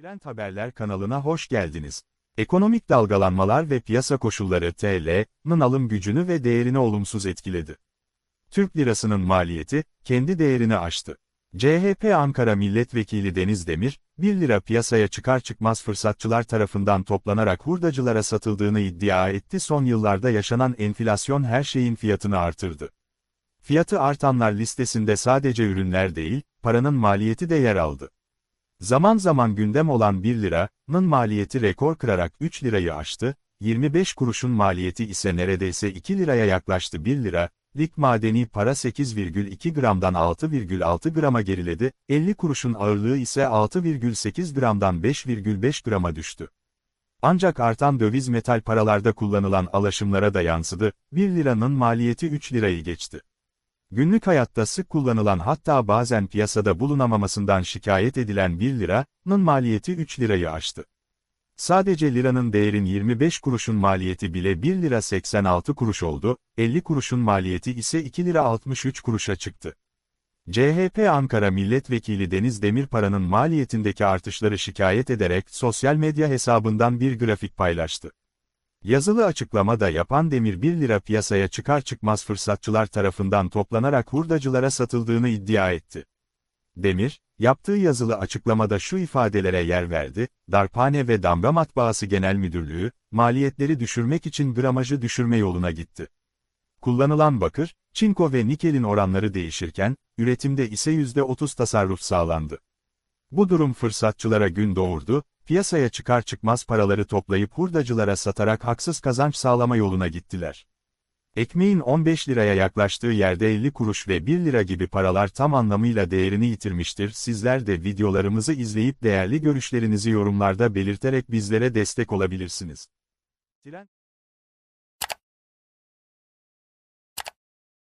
Trend Haberler kanalına hoş geldiniz. Ekonomik dalgalanmalar ve piyasa koşulları TL'nin alım gücünü ve değerini olumsuz etkiledi. Türk lirasının maliyeti, kendi değerini aştı. CHP Ankara Milletvekili Deniz Demir, 1 lira piyasaya çıkar çıkmaz fırsatçılar tarafından toplanarak hurdacılara satıldığını iddia etti son yıllarda yaşanan enflasyon her şeyin fiyatını artırdı. Fiyatı artanlar listesinde sadece ürünler değil, paranın maliyeti de yer aldı. Zaman zaman gündem olan 1 liranın maliyeti rekor kırarak 3 lirayı aştı, 25 kuruşun maliyeti ise neredeyse 2 liraya yaklaştı 1 lira, lik madeni para 8,2 gramdan 6,6 grama geriledi, 50 kuruşun ağırlığı ise 6,8 gramdan 5,5 grama düştü. Ancak artan döviz metal paralarda kullanılan alaşımlara da yansıdı, 1 liranın maliyeti 3 lirayı geçti. Günlük hayatta sık kullanılan hatta bazen piyasada bulunamamasından şikayet edilen 1 liranın maliyeti 3 lirayı aştı. Sadece liranın değerin 25 kuruşun maliyeti bile 1 lira 86 kuruş oldu, 50 kuruşun maliyeti ise 2 lira 63 kuruşa çıktı. CHP Ankara Milletvekili Deniz Demirpara'nın maliyetindeki artışları şikayet ederek sosyal medya hesabından bir grafik paylaştı. Yazılı açıklama da yapan Demir 1 lira piyasaya çıkar çıkmaz fırsatçılar tarafından toplanarak hurdacılara satıldığını iddia etti. Demir, yaptığı yazılı açıklamada şu ifadelere yer verdi, Darphane ve Damga Matbaası Genel Müdürlüğü, maliyetleri düşürmek için gramajı düşürme yoluna gitti. Kullanılan bakır, çinko ve nikelin oranları değişirken, üretimde ise %30 tasarruf sağlandı. Bu durum fırsatçılara gün doğurdu, piyasaya çıkar çıkmaz paraları toplayıp hurdacılara satarak haksız kazanç sağlama yoluna gittiler. Ekmeğin 15 liraya yaklaştığı yerde 50 kuruş ve 1 lira gibi paralar tam anlamıyla değerini yitirmiştir. Sizler de videolarımızı izleyip değerli görüşlerinizi yorumlarda belirterek bizlere destek olabilirsiniz.